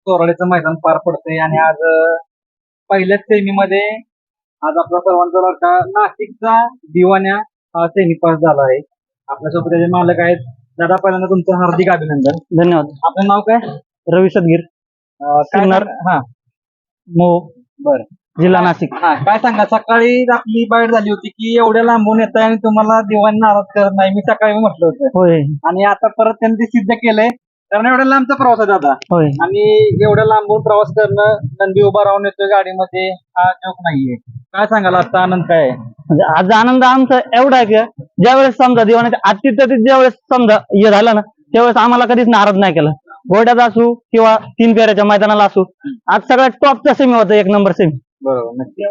चोराडीचं मैदान पार पडतंय आणि आज पहिल्याच सेमीमध्ये आज आपला सर्वांचा लाडका नाशिकचा दिवाण्या हा सेमी पास झाला आहे. आपल्यासोबत त्याचे मालक आहेत. दादा पहिल्यांदा तुमचं हार्दिक अभिनंदन. धन्यवाद. आपलं नाव काय? रवी सदगीर. अं, काय सिन्नर. सांग- हा. मो. बरं. जिल्हा नाशिक. हा काय सांगा? सकाळी आपली बाईट झाली होती की एवढ्या लांबून येत आणि तुम्हाला दिवाणी नाराज करत नाही. मी सकाळी म्हटलं होतं. होय. आणि आता परत त्यांनी ते सिद्ध केलंय. कारण एवढ्या लांबचा प्रवास आहे दादा. होय. आणि एवढ्या लांबून प्रवास करणं नंदी उभा राहून येतोय गाडीमध्ये हा जोक नाहीये. काय सांगाल आजचा आनंद काय आहे? म्हणजे आज आनंद आमचा एवढा आहे की ज्यावेळेस समजा दिवाण्याच्या अतिथी ज्यावेळेस समजा हे झालं ना त्यावेळेस आम्हाला कधीच नाराज नाही केलं. घोड्यात असू किंवा तीन फेऱ्याच्या मैदानाला असू आज सगळ्यात टॉपचा सेमी होता एक नंबर सेमी बरोबर नक्की.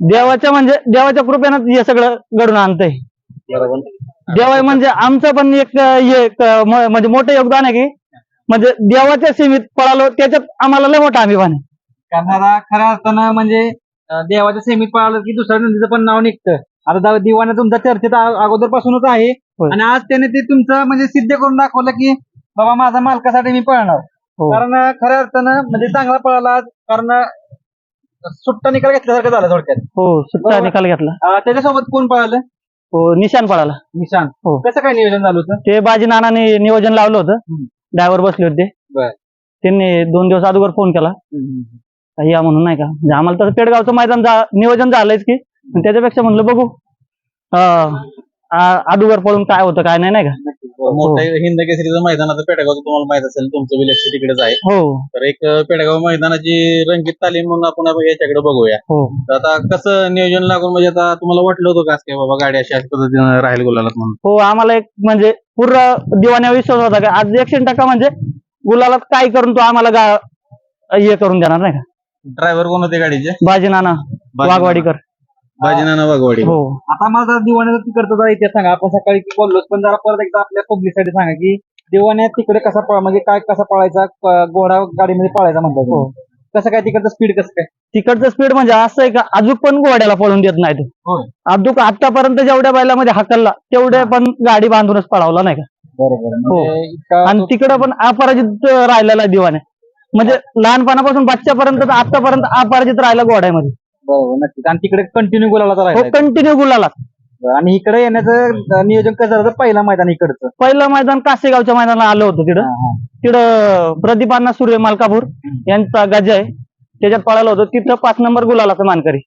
देवाच्या म्हणजे देवाच्या कृपेनं हे सगळं घडून आणतंय. बरोबर. देवा म्हणजे आमचं पण एक अं, हे एक, अं, म- म्हणजे मोठं योगदान आहे की म्हणजे देवाच्या सीमित पळालो त्याच्यात आम्हाला लय मोठा अभिमान आहे. कारण दादा खऱ्या अर्थानं म्हणजे अं, देवाच्या सेमीत पळालं की दुसऱ्या नंदीचं पण नाव निघतं. आता दा- दिवाने तुमचा चर्चेत आ- अगोदरपासूनच आहे. होय. आणि आज त्याने ते तुमचं म्हणजे सिद्ध करून दाखवलं की बाबा माझा मालकासाठी मी पळणार. हो. कारण अं, खऱ्या अर्थानं म्हणजे चांगला पळाला आज कारण अं, सुट्टा निकाल घेतल्यासारखं झालं थोडक्यात. हो सुट्टा बरोबर. निकाल घेतला. अं, त्याच्यासोबत कोण पळालं? हो निशान पळाला. निशांत हो. कसं काय नियोजन झालं होतं? ते बाजी नानाने नियोजन लावलं होतं. हम्म. ड्रायव्हर बसले होते. बर. त्यांनी दोन दिवस अगोदर फोन केला. या म्हणून नाही का? म्हणजे आम्हाला तसं पेडगावचं मैदान जा- नियोजन झालंयच की. पण त्याच्यापेक्षा म्हणलं बघू अं, आ- अगोदर पळून काय होतं काय नाही नाही का? मोठं हिंद केसरीचं मैदान आता पेडगावचं तुम्हाला माहीत असेल तुमचं बी लक्ष तिकडेच आहे हो. तर एक पेडगाव मैदानाची रंगीत तालीम म्हणून आपण आपण याच्याकडे बघूया. हो. तर आता कसं नियोजन लागून म्हणजे आता तुम्हाला वाटलं होतं का काय बाबा गाडी अशी अशा पद्धतीनं राहील गुलालात म्हणून? हो आम्हाला एक म्हणजे पूर्ण दिवाण्यावर विश्वास होता का? आज एकशे टक्का म्हणजे गुलाला काय करून तो आम्हाला गा- हे करून देणार नाही का? ड्रायव्हर कोण होते गाडीचे? बाजी नाना वाघवाडीकर. बाजीनाना वाघवाडी. हो. आता माझा दिवाण्याचा तिकडचा जरा इतिहास सांगा. आपण सकाळी बोललो पण जरा परत एकदा आपल्या पब्लिकसाठी सांगा की दिवाण्यात तिकडे कसा पळ म्हणजे काय कसा पळायचा क- घोडा गाडीमध्ये पळायचा म्हणतात हो. कसं काय तिकडचं स्पीड कसं काय? तिकडचं स्पीड म्हणजे असं आहे का अजून पण घोड्याला पळून देत नाही होय. अजून आतापर्यंत जेवढ्या बैलामध्ये हाकलला तेवढे पण गाडी बांधूनच पळावला नाही का? बरोबर हो. म्हणजे आणि तिकडं पण अपराजित राहिलेला आहे दिवाने म्हणजे लहानपणापासून बच्च्यापर्यंत तर आतापर्यंत अपराजित राहिला घोड्यामध्ये. बरोबर नक्कीच. आणि तिकडे कंटिन्यू गुलाला हो राहिला कंटिन्यू गुलाला आणि इकडे येण्याचं अं, नियोजन कसं झालं? पहिला मैदान इकडचं. पहिलं मैदान कासेगावच्या मैदानाला आलं होतं तिकडं हा, हा. तिकडं प्रदीप अण्णा सूर्य मालकापूर यांचा गजा आहे. त्याच्यात पळालं होतं. तिथं पाच नंबर गुलालाचं मानकरी.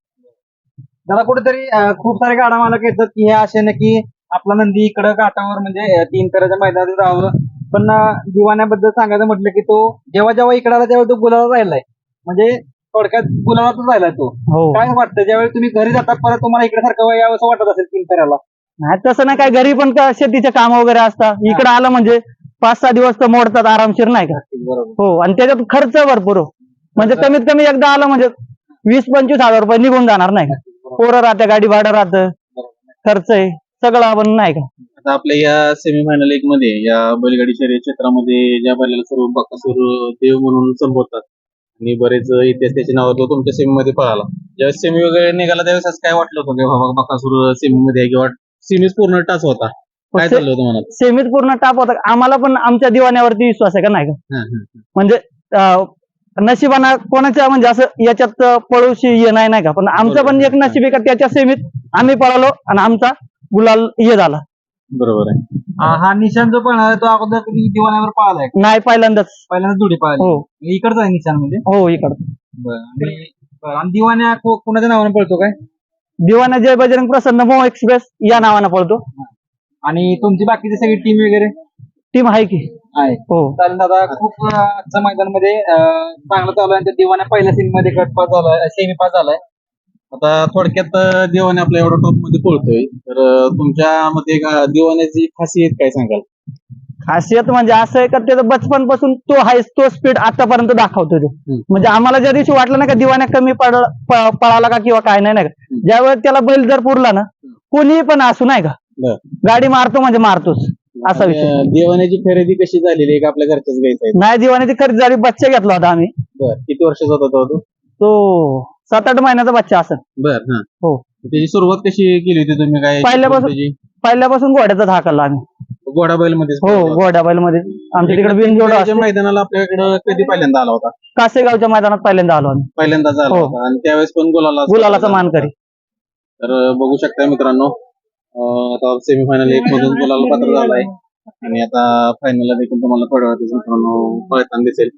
जरा कुठेतरी अं, खूप सारे गाडा मालक येतात की हे असे ना की आपला नंदी इकडं घाटावर म्हणजे अं, तीन कराच्या मैदानात राहावं पण अं, दिवाण्याबद्दल सांगायचं म्हटलं की तो जेव्हा जेव्हा इकडे आला तेव्हा तो गुलाला राहिलाय. म्हणजे थोडक्यात गुलालातच राहिलाय तो. हो. काय वाटतं ज्यावेळी तुम्ही घरी जाता परत तुम्हाला इकडे सारखं यावं असं वाटत असेल तीन करायला नाही तसं नाही काय घरी पण का शेतीचे काम वगैरे असतात. इकडं आलं म्हणजे पाच सहा दिवस तर मोडतात आरामशीर नाही का? बरोबर. हो आणि त्याच्यात खर्च भरपूर हो. म्हणजे कमीत कमी एकदा आलं म्हणजे वीस पंचवीस हजार रुपये निघून जाणार नाही का? पोरं राहते गाडी भाडं राहतं. खर्च आहे सगळं आपण नाही का? आता आपल्या या सेमी फायनल एक मध्ये या बैलगाडी शर्यत क्षेत्रामध्ये ज्या बैलाला सर्व बकासूर देव म्हणून संबोधतात आणि बरेच इतिहास त्याच्या नावावर तुमच्या सेमी मध्ये पळाला. ज्यावेळेस सेमी वगैरे निघाला त्यावेळेस असं काय वाटलं होतं? बाबा बकासूर सेमी मध्ये किंवा सेमीच पूर्ण टाच होता. काय चाललं होतं मनात? सेमीत पूर्ण टाप होता. आम्हाला पण आमच्या दिवाण्यावरती विश्वास आहे का नाही का. म्हणजे नशिबाना कोणाच्या म्हणजे असं याच्यात पळूशी हे नाही नाही का? पण आमचं पण एक नशीब आहे का त्याच्या सेमीत आम्ही पळालो आणि आमचा गुलाल हे झाला. बरोबर आहे. हा हा निशान जो पण आहे तो अगोदर कधी दिवाण्यावर पळालाय? नाही पहिल्यांदाच. पहिल्यांदा जुडी पळाली. हो. इकडचा आहे निशान म्हणजे? हो इकडं आणि बरं, आणि दिवाण्या को- कोणाच्या नावाने पळतो काय? दिवाना जय बजरंग प्रसन्न मो एक्सप्रेस या नावानं पळतो. आणि तुमची बाकीची सगळी टीम वगैरे? टीम आहे की. आहे. हो. चालेल दादा खूप अं, आजच्या मैदानामध्ये अं, चांगलं चालू आहे. आणि त्या दिवाण्या पहिल्या सीन मध्ये गट पास झालाय सेमी पास झालाय. आता थोडक्यात अं, देवाने आपल्या एवढा टॉपमध्ये पोळतोय. तर तुमच्या मध्ये का- देवाण्याची खासियत काय सांगाल? खासियत म्हणजे असं आहे का त्याचं बचपनपासून तो आहे तो स्पीड आतापर्यंत दाखवतो तो. हम्म. म्हणजे आम्हाला ज्या दिवशी वाटलं ना का दिवाण्या कमी पड प- पळाला का किंवा काय नाही नाही का? ज्यावेळेस त्याला बैल जर पुरला ना कोणीही पण असू नाही का? बरं. गाडी मारतो म्हणजे मारतोच असा विषय. अं, देवाण्याची खरेदी कशी झालेली आहे का आपल्या घरच्याच गायचं नाही दिवाण्याची खरेदी झाली बच्चा घेतला होता आम्ही. किती वर्षाचा होता तो? तो सात आठ महिन्याचा बच्चा असं बर हा. हो. त्याची सुरुवात कशी केली होती तुम्ही? काय पहिल्यापासून- त्याची? पहिल्यापासून घोड्याचा हाकलला आम्ही. गोडा बैलमध्ये हो गोड्या मध्ये आमच्या तिकडे बिनजोड असते. मैदानाला आपल्याकडे कधी पहिल्यांदा आला होता? कासेगावच्या मैदानात पहिल्यांदा आलो आम्ही. पहिल्यांदा झाला हो. होता. आणि त्यावेळेस पण गुलाला गुलालाचा मानकरी. तर बघू शकताय मित्रांनो अं, आता सेमीफायनल एक मधून गुलाला पात्र झालाय. आणि आता फायनलला देखील तुम्हाला थोड्या वेळातच मित्रांनो पळताना दिसेल.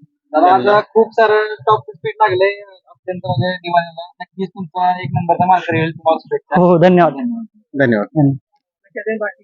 खूप सारं टॉप स्पीड लागले अत्यंत म्हणजे दिवाळीला नक्कीच तुमचा एक नंबरचा मानकरी येईल तुम्हाला शुभेच्छा. हो धन्यवाद. धन्यवाद. धन्यवाद.